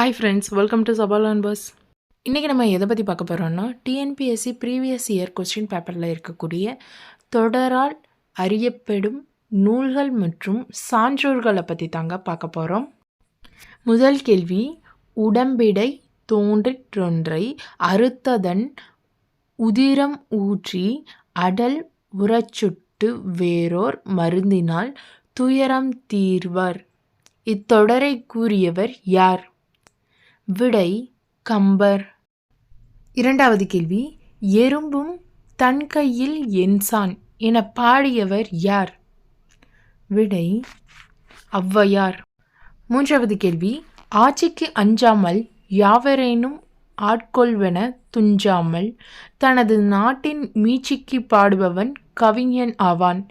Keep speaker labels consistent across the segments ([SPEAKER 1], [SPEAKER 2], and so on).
[SPEAKER 1] Hi friends welcome to சபாலான் bus இன்றைக்கி நம்ம எதை பற்றி பார்க்க போகிறோம்னா டிஎன்பிஎஸ்சி ப்ரீவியஸ் இயர் கொஸ்டின் பேப்பரில் இருக்கக்கூடிய தொடரால் அறியப்படும் நூல்கள் மற்றும் சான்றோர்களை பற்றி தாங்க பார்க்க போகிறோம் முதல் கேள்வி உடம்பிடை தோன்றிற்றொன்றை அறுத்ததன் உதிரம் ஊற்றி அடல் உரச்சுட்டு வேறோர் மருந்தினால் துயரம் தீர்வர் இத்தொடரை கூறியவர் யார் விடை கம்பர் இரண்டாவது கேள்வி எறும்பும் தன் கையில் என்சான் என பாடியவர் யார் விடை ஒளவையார் மூன்றாவது கேள்வி ஆட்சிக்கு அஞ்சாமல் யாவரேனும் ஆட்கொள்வென துஞ்சாமல் தனது நாட்டின் மீச்சிக்கு பாடுபவன் கவிஞன் ஆவான்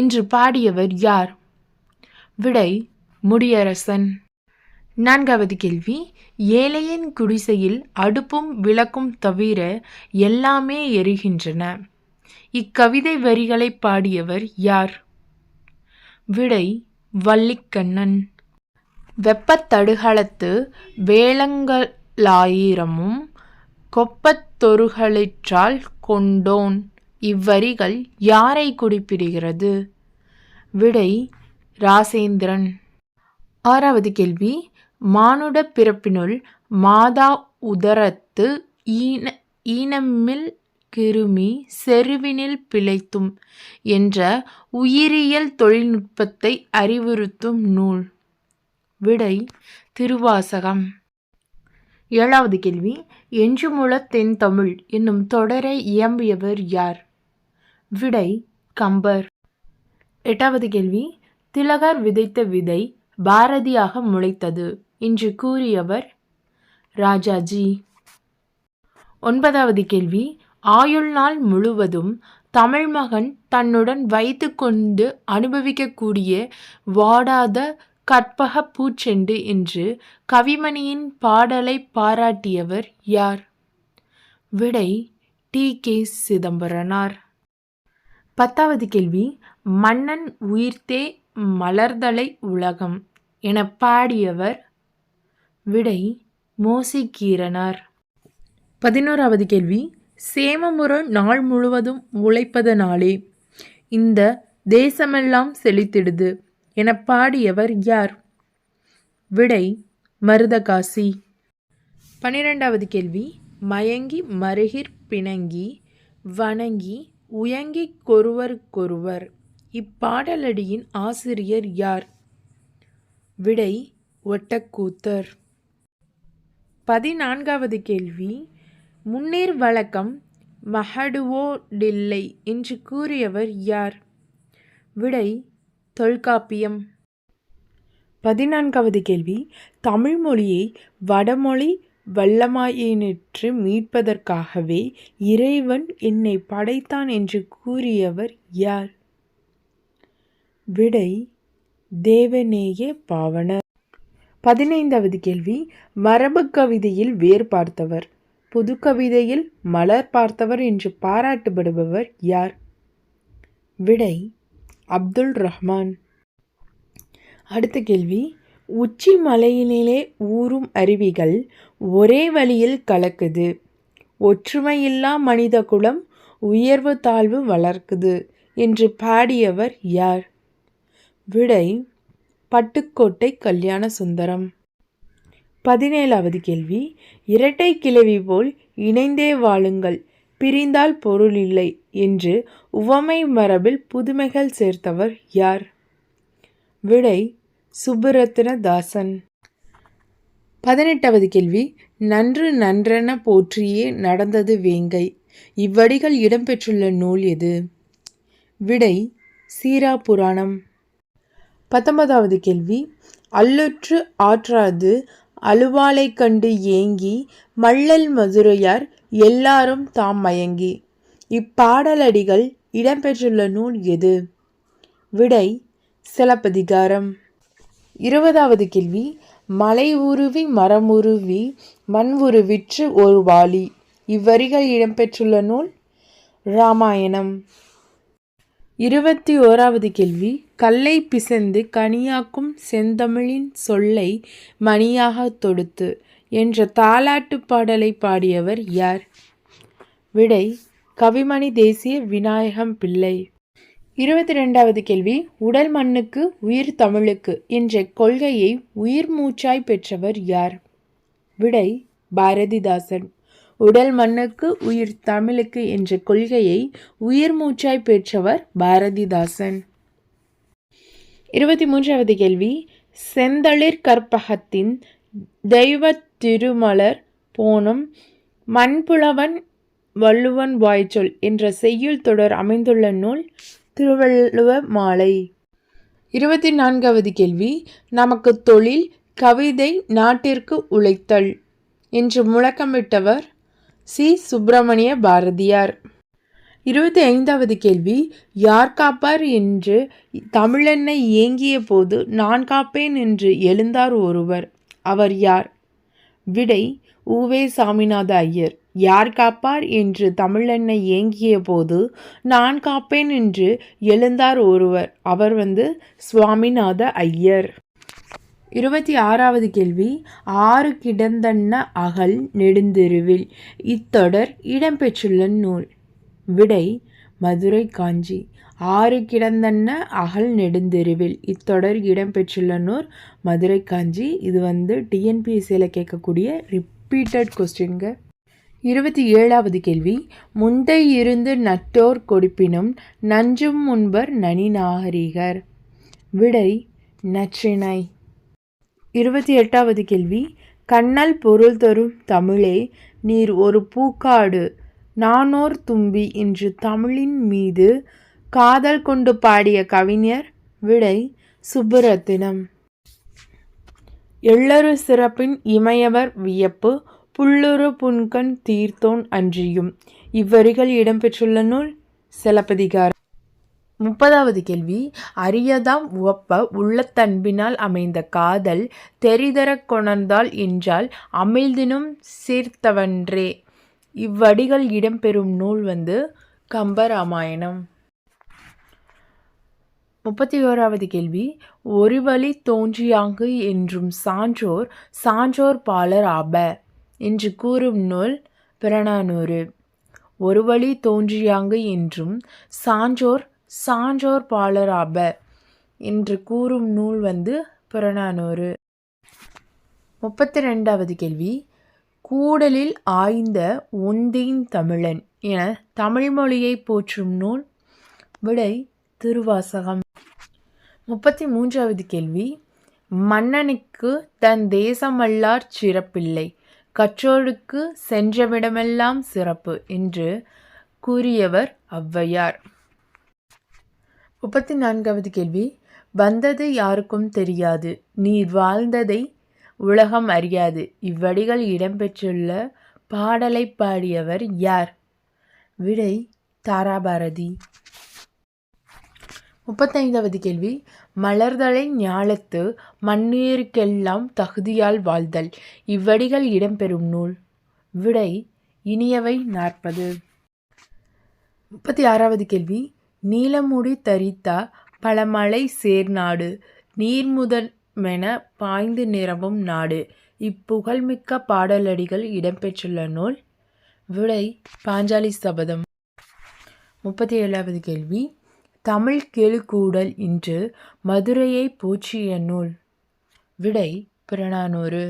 [SPEAKER 1] என்று பாடியவர் யார் விடை முடியரசன் நான்காவது கேள்வி ஏழையின் குடிசையில் அடுப்பும் விளக்கும் தவிர எல்லாமே எரிகின்றன இக்கவிதை வரிகளை பாடியவர் யார் விடை வள்ளிக்கண்ணன் வெப்பத்தடுகளத்து வேளங்களாயிரமும் கொப்பத்தொருகளிற்றால் கொண்டோன் இவ்வரிகள் யாரை குறிப்பிடுகிறது விடை ராசேந்திரன் ஆறாவது கேள்வி மானுடப் பிறப்பினுள் மாதா உதரத்து ஈனமில் கிருமி செருவினில் பிழைத்தும் என்ற உயிரியல் தொழில்நுட்பத்தை அறிவுறுத்தும் நூல். விடை திருவாசகம் ஏழாவது கேள்வி என்றுமுள தென்தமிழ் என்னும் தொடரை இயம்பியவர் யார்? விடை கம்பர். எட்டாவது கேள்வி திலகர் விதைத்த விதை பாரதியாக முளைத்தது. என்று கூறியவர் ராஜாஜி ஒன்பதாவது கேள்வி ஆயுள் நாள் முழுவதும் தமிழ் மகன் தன்னுடன் வைத்து கொண்டு அனுபவிக்கக்கூடிய வாடாத கற்பக பூச்செண்டு என்று கவிமணியின் பாடலை பாராட்டியவர் யார் விடை டி கே சிதம்பரனார் பத்தாவது கேள்வி மன்னன் உயிர்த்தே மலர்தலை உலகம் என பாடியவர் விடை மோசிகீரனார் பதினோராவது கேள்வி சேமமுறை நாள் முழுவதும் உழைப்பதனாலே இந்த தேசமெல்லாம் செழித்திடுது என பாடியவர் யார் விடை மருதகாசி பன்னிரெண்டாவது கேள்வி மயங்கி மருகிற் பிணங்கி வணங்கி உயங்கி கொருவர் இப்பாடலடியின் ஆசிரியர் யார் விடை ஒட்டக்கூத்தர் பதினான்காவது கேள்வி முன்னேர் வழக்கம் மகடுவோடில்லை என்று கூறியவர் யார் விடை தொல்காப்பியம் பதினான்காவது கேள்வி தமிழ் மொழியை வடமொழி வல்லமாயினிற்று மீட்பதற்காகவே இறைவன் என்னை படைத்தான் என்று கூறியவர் யார் விடை தேவநேய பாவனர் பதினைந்தாவது கேள்வி மரபு கவிதையில் வேர் பார்த்தவர் புது கவிதையில் மலர் பார்த்தவர் என்று பாராட்டப்படுபவர் யார் விடை அப்துல் ரஹ்மான் அடுத்த கேள்வி உச்சி மலையினிலே ஊறும் அருவிகள் ஒரே வழியில் கலக்குது ஒற்றுமையில்லா மனித குலம் உயர்வு தாழ்வு வளர்க்குது என்று பாடியவர் யார் விடை பட்டுக்கோட்டை கல்யாண சுந்தரம் பதினேழாவது கேள்வி இரட்டை கிளவி போல் இணைந்தே வாழுங்கள் பிரிந்தால் பொருள் இல்லை என்று உவமை மரபில் புதுமைகள் சேர்த்தவர் யார் விடை சுப்பரத்ன தாசன் பதினெட்டாவது கேள்வி நன்று நன்றென போற்றியே நடந்தது வேங்கை இவ்வடிகள் இடம்பெற்றுள்ள நூல் எது விடை சீரா புராணம் பத்தொன்பதாவது கேள்வி அல்லுற்று ஆற்றாது அலுவாலை கண்டு ஏங்கி மள்ளல் மதுரையார் எல்லாரும் தாம் மயங்கி இப்பாடலடிகள் இடம்பெற்றுள்ள நூல் எது விடை சிலப்பதிகாரம் இருபதாவது கேள்வி மலை உருவி மரம் உருவி மண் உருவிற்று ஒரு வாலி இவ்வரிகள் இடம்பெற்றுள்ள நூல் ராமாயணம் இருபத்தி ஓராவது கேள்வி கல்லை பிசைந்து கனியாக்கும் செந்தமிழின் சொல்லை மணியாக தொடுத்து என்ற தாலாட்டு பாடலை பாடியவர் யார் விடை கவிமணி தேசிய விநாயகம் பிள்ளை இருபத்தி ரெண்டாவது கேள்வி உடல் மண்ணுக்கு உயிர் தமிழுக்கு என்ற கொள்கையை உயிர் மூச்சாய் பெற்றவர் யார் விடை பாரதிதாசன் உடல் மண்ணுக்கு உயிர் தமிழுக்கு என்ற கொள்கையை உயிர் மூச்சாய் பெற்றவர் பாரதிதாசன் இருபத்தி மூன்றாவது கேள்வி செந்தளிர் கற்பகத்தின் தெய்வ திருமலர் போனும் மண்புலவன் வள்ளுவன் வாய்ச்சொல் என்ற செய்யுள் தொடர் அமைந்துள்ள நூல் திருவள்ளுவ மாலை இருபத்தி நான்காவது கேள்வி நமக்கு தொழில் கவிதை நாட்டிற்கு உழைத்தல் என்று முழக்கமிட்டவர் சி சுப்பிரமணிய பாரதியார் இருபத்தி ஐந்தாவது கேள்வி யார் காப்பார் என்று தமிழெண்ணை இயங்கிய போது நான் காப்பேன் என்று எழுந்தார் ஒருவர் அவர் யார் விடை ஊவே சாமிநாத ஐயர் யார் காப்பார் என்று தமிழெண்ணை ஏங்கிய போது நான் காப்பேன் என்று எழுந்தார் ஒருவர் அவர் வந்து சுவாமிநாத ஐயர் இருபத்தி ஆறாவது கேள்வி ஆறு கிடந்தன்ன அகல் நெடுந்தெருவில் இத்தொடர் இடம்பெற்றுள்ள நூல் விடை மதுரை காஞ்சி ஆறு கிடந்தன்ன அகல் நெடுந்தெருவில் இத்தொடர் இடம்பெற்றுள்ள நூல் மதுரை காஞ்சி இது வந்து டிஎன்பிஎஸ்சியில் கேட்கக்கூடிய ரிப்பீட்டட் கொஸ்டின்க இருபத்தி ஏழாவது கேள்வி முந்தை இருந்து நட்டோர் கொடுப்பினும் நஞ்சும் முன்பர் நனி நாகரிகர் விடை நச்சினை இருபத்தி எட்டாவது கேள்வி கண்ணல் பொருள் தரும் தமிழே நீர் ஒரு பூக்காடு நானோர் தும்பி என்று தமிழின் மீது காதல் கொண்டு பாடிய கவிஞர் விடை சுப்புரத்தினம் எள்ளரு சிறப்பின் இமையவர் வியப்பு புல்லுறு புன்கண் தீர்த்தோன் அன்றியும் இவ்வரிகள் இடம்பெற்றுள்ள நூல் சிலப்பதிகாரம் முப்பதாவது கேள்வி அரியதாம் உவப்ப உள்ளத்தன்பினால் அமைந்த காதல் தெரிதர கொணர்ந்தால் என்றால் அமிழ்தினும் சீர்த்தவன்றே இவ்வடிகள் இடம்பெறும் நூல் வந்து கம்பராமாயணம் முப்பத்தி ஓராவது கேள்வி ஒரு வழி தோன்றியாங்கு என்றும் சான்றோர் சான்றோர் பாலர் ஆப என்று கூறும் நூல் பிரணானூறு ஒரு வழி தோன்றியாங்கு என்றும் சான்றோர் சான்றோர் பாலர் ஆபர் என்று கூறும் நூல் வந்து புறநானூறு முப்பத்தி ரெண்டாவது கேள்வி கூடலில் ஆய்ந்த ஒந்தின் தமிழன் என தமிழ்மொழியை போற்றும் நூல் விடை திருவாசகம் முப்பத்தி மூன்றாவது கேள்வி மன்னனுக்கு தன் தேசமல்லார் சிறப்பில்லை கற்றோருக்கு சென்றவிடமெல்லாம் சிறப்பு என்று கூறியவர் ஔவையார் முப்பத்தி நான்காவது கேள்வி வந்தது யாருக்கும் தெரியாது நீர் வாழ்ந்ததை உலகம் அறியாது இவ்வடிகள் இடம்பெற்றுள்ள பாடலை பாடியவர் யார் விடை தாராபாரதி முப்பத்தைந்தாவது கேள்வி மலர்தலை ஞாலத்து மண்ணீருக்கெல்லாம் தகுதியால் வாழ்தல் இவ்வடிகள் இடம்பெறும் நூல் விடை இனியவை நாற்பது முப்பத்தி ஆறாவது கேள்வி நீலமுடி தரித்தா நாடு சேர்நாடு நீர்முதல்மென பாய்ந்து நிறவும் நாடு இப்புகழ்மிக்க பாடலடிகள் இடம்பெற்றுள்ள நூல் விடை பாஞ்சாலி சபதம் முப்பத்தி ஏழாவது கேள்வி தமிழ் கெழுக்கூடல் இன்று மதுரையை போற்றிய நூல் விடை புறநானூறு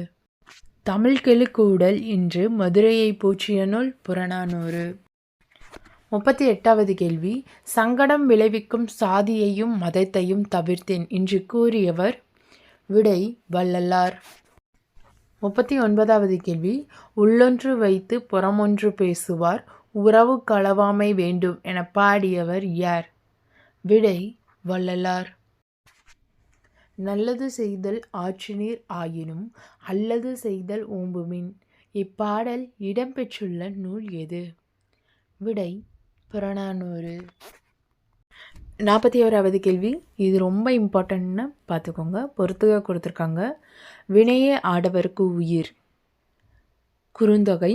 [SPEAKER 1] தமிழ் கெழுக்கூடல் இன்று மதுரையை போற்றிய நூல் புறநானூறு முப்பத்தி எட்டாவது கேள்வி சங்கடம் விளைவிக்கும் சாதியையும் மதத்தையும் தவிர்த்தேன் என்று கூறியவர் விடை வள்ளலார் முப்பத்தி ஒன்பதாவது கேள்வி உள்ளொன்று வைத்து புறமொன்று பேசுவார் உறவு களவாமை வேண்டும் என பாடியவர் யார் விடை வள்ளலார் நல்லது செய்தல் ஆற்றுநீர் ஆயினும் அல்லது செய்தல் ஓம்புமின் இப்பாடல் இடம்பெற்றுள்ள நூல் எது விடை புறநானூறு நாற்பத்தி ஓராவது கேள்வி இது ரொம்ப இம்பார்ட்டன்ட்னு பார்த்துக்கோங்க பொறுத்துக கொடுத்துருக்காங்க வினையே ஆடவருக்கு உயிர் குறுந்தொகை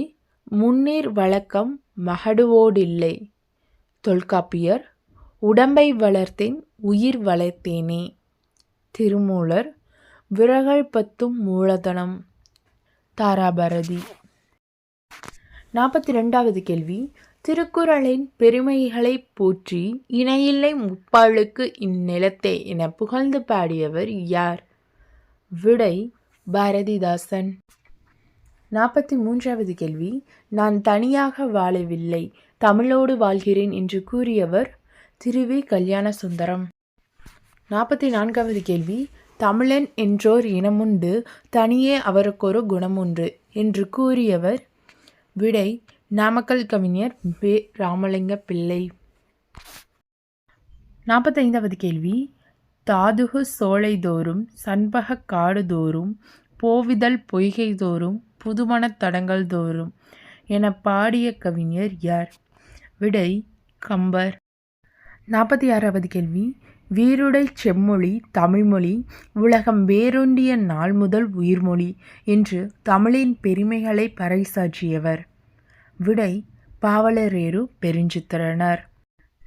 [SPEAKER 1] முன்னீர் வழக்கம் மகடுவோடில்லை தொல்காப்பியர் உடம்பை வளர்த்தேன் உயிர் வளர்த்தேனே திருமூலர் விறகல் பத்தும் மூலதனம் தாராபாரதி நாற்பத்தி ரெண்டாவது கேள்வி திருக்குறளின் பெருமைகளை போற்றி இணையில்லை முப்பாளுக்கு இந்நிலத்தை என புகழ்ந்து பாடியவர் யார் விடை பாரதிதாசன் நாற்பத்தி மூன்றாவது கேள்வி நான் தனியாக வாழவில்லை தமிழோடு வாழ்கிறேன் என்று கூறியவர் திருவி கல்யாண சுந்தரம் நாற்பத்தி நான்காவது கேள்வி தமிழன் என்றோர் இனமுண்டு தனியே அவருக்கொரு குணமுண்டு என்று கூறியவர் விடை நாமக்கல் கவிஞர் வே ராமலிங்க பிள்ளை நாற்பத்தைந்தாவது கேள்வி தாதுகு சோலைதோறும் சண்பக காடுதோறும் போவிதல் பொய்கைதோறும் புதுமணத் தடங்கள் தோறும் என பாடிய கவிஞர் யார் விடை கம்பர் நாற்பத்தி ஆறாவது கேள்வி வீருடை செம்மொழி தமிழ்மொழி உலகம் வேரூண்டிய நாள் முதல் உயிர்மொழி என்று தமிழின் பெருமைகளை பறைசாற்றியவர் விடை பாவலரேரு பெருஞ்சித்திரனர்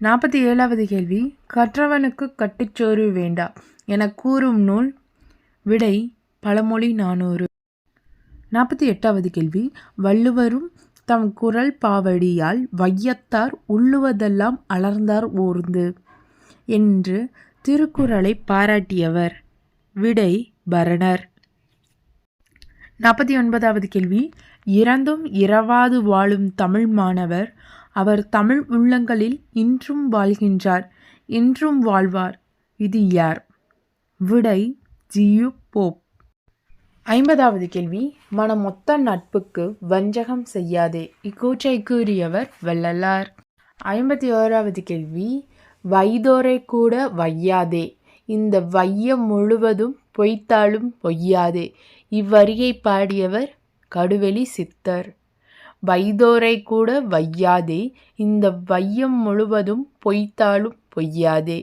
[SPEAKER 1] நாற்பத்தி ஏழாவது கேள்வி கற்றவனுக்கு கட்டுச்சோறு வேண்டா என கூறும் நூல் விடை பழமொழி நானூறு நாற்பத்தி எட்டாவது கேள்வி வள்ளுவரும் தம் குரல் பாவடியால் வையத்தார் உள்ளுவதெல்லாம் அலர்ந்தார் ஓர்ந்து என்று திருக்குறளை பாராட்டியவர் விடை பரணர் நாற்பத்தி ஒன்பதாவது கேள்வி இறந்தும் இரவாது வாழும் தமிழ் மாணவர் அவர் தமிழ் உள்ளங்களில் இன்றும் வாழ்கின்றார் என்றும் வாழ்வார் இது யார் விடை ஜியு போப் ஐம்பதாவது கேள்வி மொத்த நட்புக்கு வஞ்சகம் செய்யாதே இக்கூற்றை கூறியவர் வள்ளலார் ஐம்பத்தி ஓராவது கேள்வி வயதோரை கூட வையாதே இந்த வையம் முழுவதும் பொய்த்தாலும் பொய்யாதே இவ்வரியை பாடியவர் கடுவெளி சித்தர் வைதோரை கூட வையாதே இந்த வையம் முழுவதும் பொய்த்தாலும் பொய்யாதே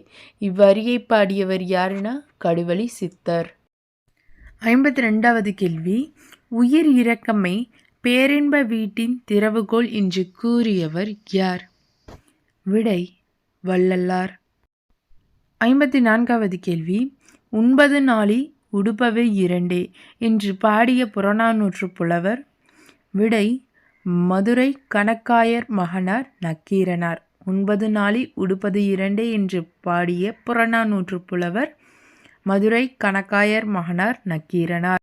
[SPEAKER 1] இவ்வரியை பாடியவர் யாருன்னா கடுவெளி சித்தர் ஐம்பத்தி ரெண்டாவது கேள்வி உயிர் இரக்கமே பேரின்ப வீட்டின் திறவுகோல் என்று கூறியவர் யார் விடை வள்ளல்லார் ஐம்பத்தி நான்காவது கேள்வி உண்பது நாளில் உடுப்பவை இரண்டே என்று பாடிய புறநானூற்று புலவர் விடை மதுரை கணக்காயர் மகனார் நக்கீரனார் ஒன்பது நாளி உடுப்பது இரண்டே என்று பாடிய புறநானூற்று புலவர் மதுரை கணக்காயர் மகனார் நக்கீரனார்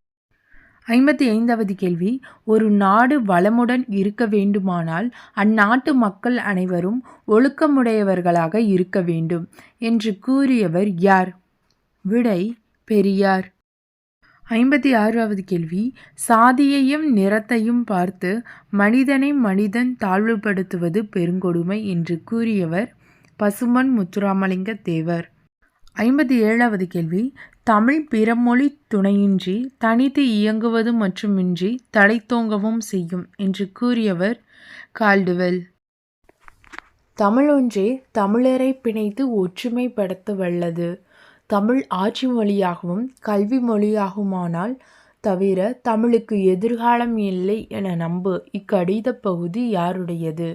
[SPEAKER 1] ஐம்பத்தி ஐந்தாவது கேள்வி ஒரு நாடு வளமுடன் இருக்க வேண்டுமானால் அந்நாட்டு மக்கள் அனைவரும் ஒழுக்கமுடையவர்களாக இருக்க வேண்டும் என்று கூறியவர் யார் விடை பெரியார் ஐம்பத்தி ஆறாவது கேள்வி சாதியையும் நிறத்தையும் பார்த்து மனிதனை மனிதன் தாழ்வுபடுத்துவது பெருங்கொடுமை என்று கூறியவர் பசுமன் முத்துராமலிங்க தேவர் ஐம்பத்தி ஏழாவது கேள்வி தமிழ் பிறமொழி துணையின்றி தனித்து இயங்குவது மட்டுமின்றி தோங்கவும் செய்யும் என்று கூறியவர் கால்டுவெல் தமிழொன்றே தமிழரை பிணைத்து ஒற்றுமைப்படுத்த வல்லது தமிழ் ஆட்சி மொழியாகவும் கல்வி மொழியாகுமானால் தவிர தமிழுக்கு எதிர்காலம் இல்லை என நம்பு இக்கடித பகுதி யாருடையது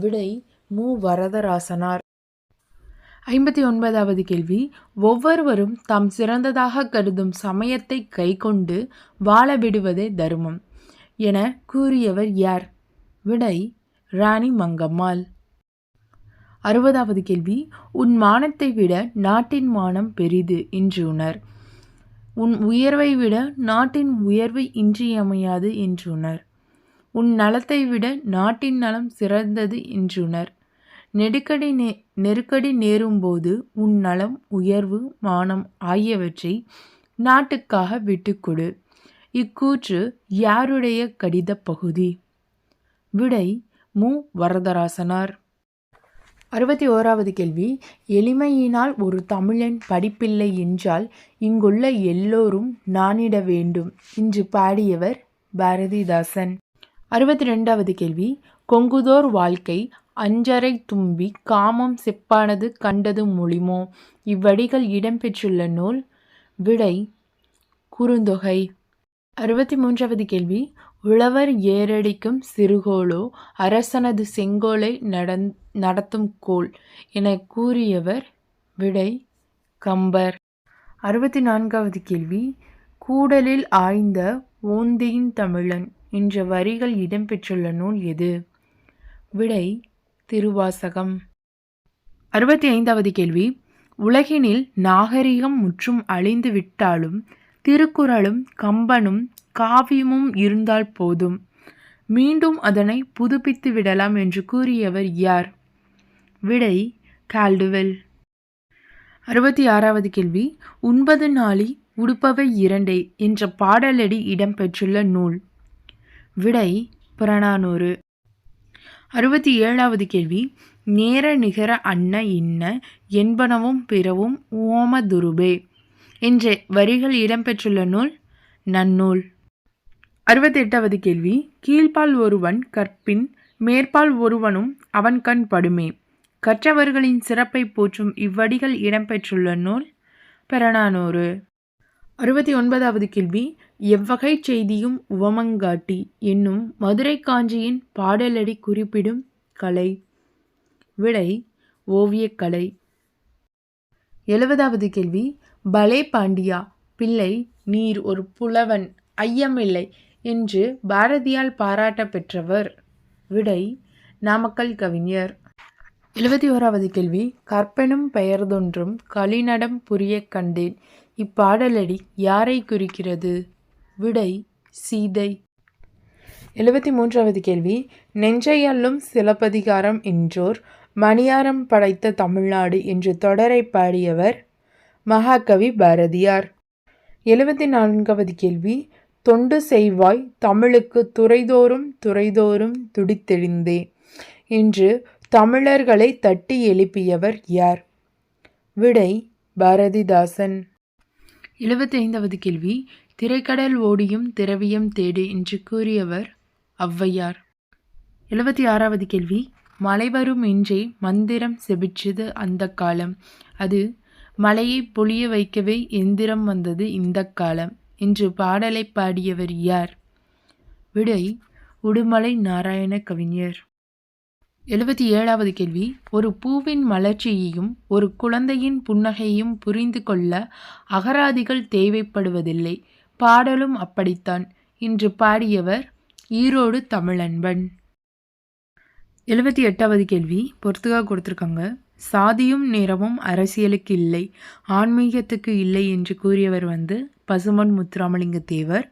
[SPEAKER 1] விடை மு வரதராசனார் ஐம்பத்தி ஒன்பதாவது கேள்வி ஒவ்வொருவரும் தாம் சிறந்ததாக கருதும் சமயத்தை கைக்கொண்டு வாழ விடுவதே தர்மம் என கூறியவர் யார் விடை ராணி மங்கம்மாள் அறுபதாவது கேள்வி உன் மானத்தை விட நாட்டின் மானம் பெரிது என்று உணர் உன் உயர்வை விட நாட்டின் உயர்வு இன்றியமையாது என்று உணர் உன் நலத்தை விட நாட்டின் நலம் சிறந்தது என்றுணர் நெருக்கடி நே நெருக்கடி நேரும்போது உன் நலம் உயர்வு மானம் ஆகியவற்றை நாட்டுக்காக விட்டுக்கொடு இக்கூற்று யாருடைய கடித பகுதி விடை மு வரதராசனார் அறுபத்தி ஓராவது கேள்வி எளிமையினால் ஒரு தமிழன் படிப்பில்லை என்றால் இங்குள்ள எல்லோரும் நானிட வேண்டும் இன்று பாடியவர் பாரதிதாசன் அறுபத்தி ரெண்டாவது கேள்வி கொங்குதோர் வாழ்க்கை அஞ்சரை தும்பி காமம் செப்பானது கண்டது மொழிமோ இவ்வடிகள் இடம்பெற்றுள்ள நூல் விடை குறுந்தொகை அறுபத்தி மூன்றாவது கேள்வி உழவர் ஏரடிக்கும் சிறுகோலோ அரசனது செங்கோலை நடந் நடத்தும் கோல் என கூறியவர் விடை கம்பர் அறுபத்தி நான்காவது கேள்வி கூடலில் ஆய்ந்த ஓந்தியின் தமிழன் என்ற வரிகள் இடம்பெற்றுள்ள நூல் எது விடை திருவாசகம் அறுபத்தி ஐந்தாவது கேள்வி உலகினில் நாகரிகம் முற்றும் அழிந்து விட்டாலும் திருக்குறளும் கம்பனும் காவியமும் இருந்தால் போதும் மீண்டும் அதனை புதுப்பித்து விடலாம் என்று கூறியவர் யார் விடை கால்டுவெல் அறுபத்தி ஆறாவது கேள்வி ஒன்பது நாளி உடுப்பவை இரண்டே என்ற பாடலடி இடம்பெற்றுள்ள நூல் விடை புறநானூறு அறுபத்தி ஏழாவது கேள்வி நேர நிகர அன்ன இன்ன என்பனவும் பிறவும் ஓமதுருபே என்ற வரிகள் இடம்பெற்றுள்ள நூல் நன்னூல் அறுபத்தெட்டாவது கேள்வி கீழ்பால் ஒருவன் கற்பின் மேற்பால் ஒருவனும் அவன் கண் படுமே கற்றவர்களின் சிறப்பை போற்றும் இவ்வடிகள் இடம்பெற்றுள்ள நூல் பெறனானோரு அறுபத்தி ஒன்பதாவது கேள்வி எவ்வகை செய்தியும் உவமங்காட்டி என்னும் மதுரை காஞ்சியின் பாடலடி குறிப்பிடும் கலை விடை ஓவியக்கலை எழுபதாவது கேள்வி பலே பாண்டியா பிள்ளை நீர் ஒரு புலவன் ஐயமில்லை என்று பாரதியால் பாராட்ட பெற்றவர் விடை நாமக்கல் கவிஞர் எழுபத்தி ஓராவது கேள்வி கற்பனும் பெயர்தொன்றும் கலிநடம் புரிய கண்டேன் இப்பாடலடி யாரை குறிக்கிறது விடை சீதை எழுபத்தி மூன்றாவது கேள்வி நெஞ்சையல்லும் சிலப்பதிகாரம் என்றோர் மணியாரம் படைத்த தமிழ்நாடு என்று தொடரை பாடியவர் மகாகவி பாரதியார் எழுபத்தி நான்காவது கேள்வி தொண்டு செய்வாய் தமிழுக்கு துறைதோறும் துறைதோறும் துடித்தெழுந்தே என்று தமிழர்களை தட்டி எழுப்பியவர் யார் விடை பாரதிதாசன் எழுபத்தைந்தாவது கேள்வி திரைக்கடல் ஓடியும் திரவியம் தேடு என்று கூறியவர் ஔவையார் எழுபத்தி ஆறாவது கேள்வி மலைவரும் இன்றே மந்திரம் செபிச்சது அந்த காலம் அது மலையை பொழிய வைக்கவே எந்திரம் வந்தது இந்த காலம் என்று பாடலை பாடியவர் யார் விடை உடுமலை நாராயண கவிஞர் எழுபத்தி ஏழாவது கேள்வி ஒரு பூவின் மலர்ச்சியையும் ஒரு குழந்தையின் புன்னகையும் புரிந்து கொள்ள அகராதிகள் தேவைப்படுவதில்லை பாடலும் அப்படித்தான் இன்று பாடியவர் ஈரோடு தமிழன்பன் எழுபத்தி எட்டாவது கேள்வி பொறுத்துக்கா கொடுத்துருக்காங்க சாதியும் நிறமும் அரசியலுக்கு இல்லை ஆன்மீகத்துக்கு இல்லை என்று கூறியவர் வந்து பசுமன் முத்துராமலிங்க தேவர்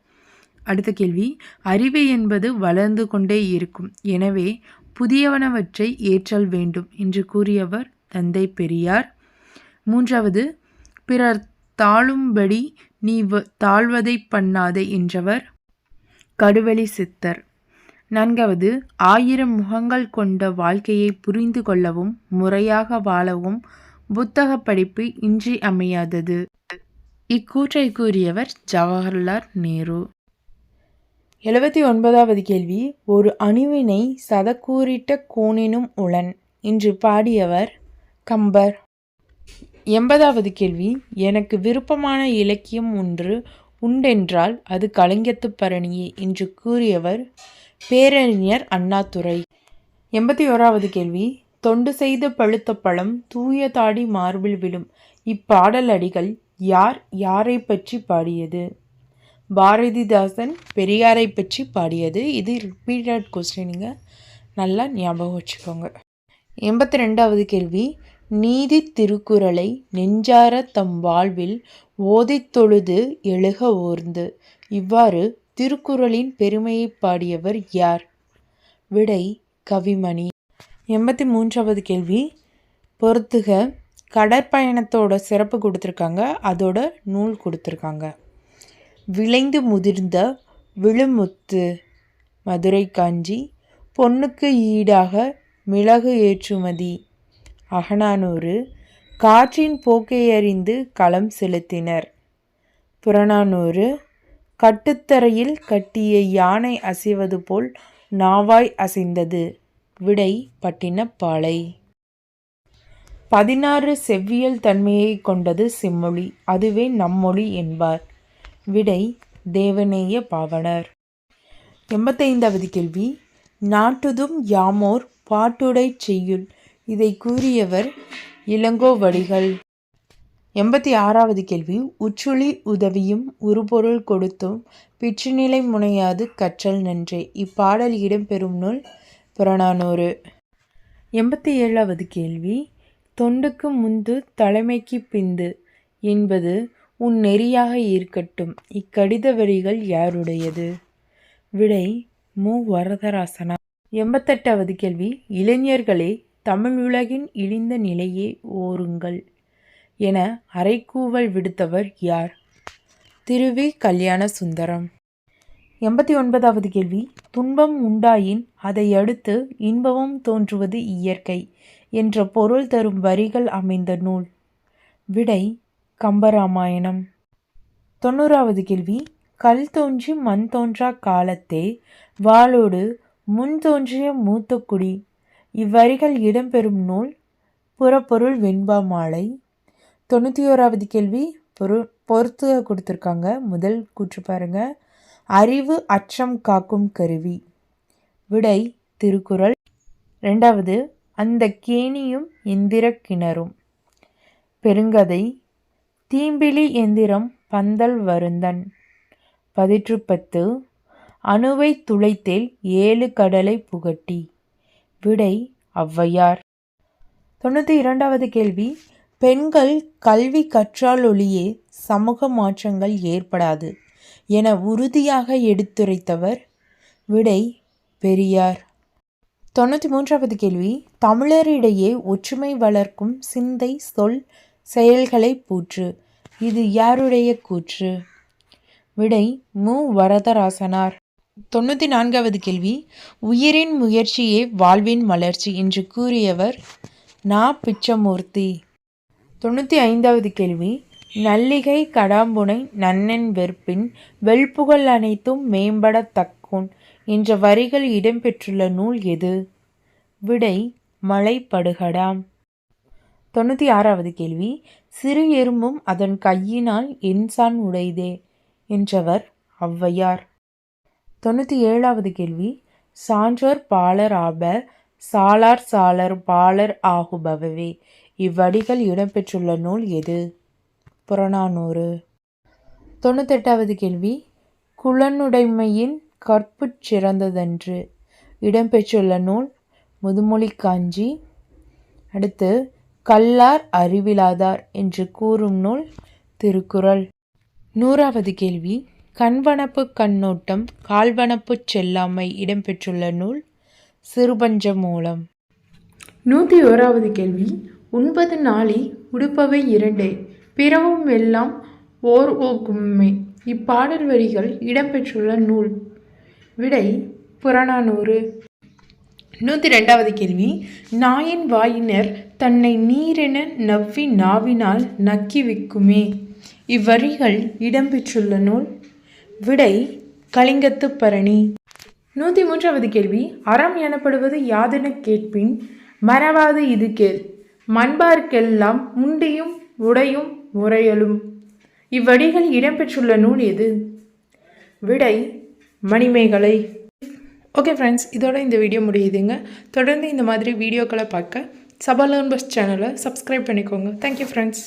[SPEAKER 1] அடுத்த கேள்வி அறிவு என்பது வளர்ந்து கொண்டே இருக்கும் எனவே புதியவனவற்றை ஏற்றல் வேண்டும் என்று கூறியவர் தந்தை பெரியார் மூன்றாவது பிறர் தாழும்படி நீ தாழ்வதை பண்ணாதே என்றவர் கடுவெளி சித்தர் நான்காவது ஆயிரம் முகங்கள் கொண்ட வாழ்க்கையை புரிந்து கொள்ளவும் முறையாக வாழவும் புத்தக படிப்பு இன்றி அமையாதது இக்கூற்றை கூறியவர் ஜவஹர்லால் நேரு எழுபத்தி ஒன்பதாவது கேள்வி ஒரு அணுவினை சதக்கூறிட்ட கோணினும் உளன் என்று பாடியவர் கம்பர் எண்பதாவது கேள்வி எனக்கு விருப்பமான இலக்கியம் ஒன்று உண்டென்றால் அது கலைஞத்து பரணியே என்று கூறியவர் பேரறிஞர் அண்ணாதுரை எண்பத்தி ஓராவது கேள்வி தொண்டு செய்த பழுத்த பழம் தூய தாடி மார்பில் விழும் இப்பாடல் அடிகள் யார் யாரை பற்றி பாடியது பாரதிதாசன் பெரியாரை பற்றி பாடியது இது ரிப்பீட்டட் கொஸ்டினுங்க நல்லா ஞாபகம் வச்சுக்கோங்க எண்பத்தி ரெண்டாவது கேள்வி நீதி திருக்குறளை நெஞ்சார தம் வாழ்வில் ஓதித்தொழுது எழுக ஓர்ந்து இவ்வாறு திருக்குறளின் பெருமையை பாடியவர் யார் விடை கவிமணி எண்பத்தி மூன்றாவது கேள்வி பொறுத்துக கடற்பயணத்தோட சிறப்பு கொடுத்துருக்காங்க அதோட நூல் கொடுத்துருக்காங்க விளைந்து முதிர்ந்த விழுமுத்து மதுரை காஞ்சி பொண்ணுக்கு ஈடாக மிளகு ஏற்றுமதி அகனானூறு காற்றின் போக்கை அறிந்து களம் செலுத்தினர் புறநானூறு கட்டுத்தரையில் கட்டிய யானை அசைவது போல் நாவாய் அசைந்தது விடை பட்டினப்பாலை பதினாறு செவ்வியல் தன்மையை கொண்டது செம்மொழி அதுவே நம்மொழி என்பார் விடை தேவநேய பாவனர் எண்பத்தைந்தாவது கேள்வி நாட்டுதும் யாமோர் பாட்டுடை செய்யுள் இதை கூறியவர் இளங்கோ வடிகள் எண்பத்தி ஆறாவது கேள்வி உச்சுளி உதவியும் உருபொருள் கொடுத்தும் பிற்றுநிலை முனையாது கற்றல் நன்றே இப்பாடல் இடம்பெறும் நூல் புறநானூறு எண்பத்தி ஏழாவது கேள்வி தொண்டுக்கு முந்து தலைமைக்கு பிந்து என்பது உன் நெறியாக இருக்கட்டும் இக்கடித வரிகள் யாருடையது விடை மு வரதராசனா எண்பத்தெட்டாவது கேள்வி இளைஞர்களே தமிழ் உலகின் இழிந்த நிலையே ஓருங்கள் என அரைக்கூவல் விடுத்தவர் யார் திருவி கல்யாண சுந்தரம் எண்பத்தி ஒன்பதாவது கேள்வி துன்பம் உண்டாயின் அதை அடுத்து இன்பமும் தோன்றுவது இயற்கை என்ற பொருள் தரும் வரிகள் அமைந்த நூல் விடை கம்பராமாயணம் தொண்ணூறாவது கேள்வி கல் தோன்றி மண் தோன்றா காலத்தே வாளோடு முன் தோன்றிய மூத்தக்குடி இவ்வரிகள் இடம்பெறும் நூல் புறப்பொருள் வெண்பா மாலை தொண்ணூற்றி ஓராவது கேள்வி பொரு பொறுத்து கொடுத்துருக்காங்க முதல் கூற்று பாருங்க அறிவு அச்சம் காக்கும் கருவி விடை திருக்குறள் ரெண்டாவது அந்த கேணியும் எந்திர கிணறும் பெருங்கதை தீம்பிலி எந்திரம் பந்தல் வருந்தன் பதிற்று பத்து அணுவை துளைத்தேல் ஏழு கடலை புகட்டி விடை ஒளவையார் தொண்ணூற்றி இரண்டாவது கேள்வி பெண்கள் கல்வி கற்றாலொழியே சமூக மாற்றங்கள் ஏற்படாது என உறுதியாக எடுத்துரைத்தவர் விடை பெரியார் தொண்ணூற்றி மூன்றாவது கேள்வி தமிழரிடையே ஒற்றுமை வளர்க்கும் சிந்தை சொல் செயல்களை பூற்று இது யாருடைய கூற்று விடை மு வரதராசனார் தொண்ணூற்றி நான்காவது கேள்வி உயிரின் முயற்சியே வாழ்வின் மலர்ச்சி என்று கூறியவர் நா பிச்சமூர்த்தி தொண்ணூற்றி ஐந்தாவது கேள்வி நல்லிகை கடாம்புனை நன்னன் வெறுப்பின் வெல்புகள் அனைத்தும் மேம்படத்தக்கோன் என்ற வரிகள் இடம்பெற்றுள்ள நூல் எது விடை மலைப்படுகடாம் தொண்ணூற்றி ஆறாவது கேள்வி சிறு எறும்பும் அதன் கையினால் என்சான் உடைதே என்றவர் ஒளவையார் தொண்ணூற்றி ஏழாவது கேள்வி சான்றோர் பாலர் ஆப சாலார் சாலர் பாலர் ஆகுபவே இவ்வடிகள் இடம்பெற்றுள்ள நூல் எது புறநானூறு தொண்ணூத்தெட்டாவது கேள்வி குளனுடைமையின் கற்புச் சிறந்ததென்று இடம்பெற்றுள்ள நூல் முதுமொழி காஞ்சி அடுத்து கல்லார் அறிவிலாதார் என்று கூறும் நூல் திருக்குறள் நூறாவது கேள்வி கண்வனப்பு கண்ணோட்டம் கால்வனப்பு செல்லாமை இடம்பெற்றுள்ள நூல் சிறுபஞ்ச மூலம் நூற்றி ஓராவது கேள்வி ஒன்பது நாளி உடுப்பவை இரண்டே பிறவும் எல்லாம் ஓர் ஓக்குமே இப்பாடல் வரிகள் இடம்பெற்றுள்ள நூல் விடை புறநானூறு நூற்றி ரெண்டாவது கேள்வி நாயின் வாயினர் தன்னை நீரென நவ்வி நாவினால் நக்கி விக்குமே இவ்வரிகள் இடம்பெற்றுள்ள நூல் விடை கலிங்கத்து பரணி நூற்றி மூன்றாவது கேள்வி அறம் எனப்படுவது யாதென கேட்பின் மறவாது இது கேள் மண்பார்க்கெல்லாம் முண்டியும் உடையும் உரையலும் இவ்வடிகள் இடம்பெற்றுள்ள நூல் எது விடை மணிமேகலை ஓகே ஃப்ரெண்ட்ஸ் இதோட இந்த வீடியோ முடியுதுங்க தொடர்ந்து இந்த மாதிரி வீடியோக்களை பார்க்க லேர்ன் பஸ் சேனலை சப்ஸ்கிரைப் பண்ணிக்கோங்க தேங்க்யூ ஃப்ரெண்ட்ஸ்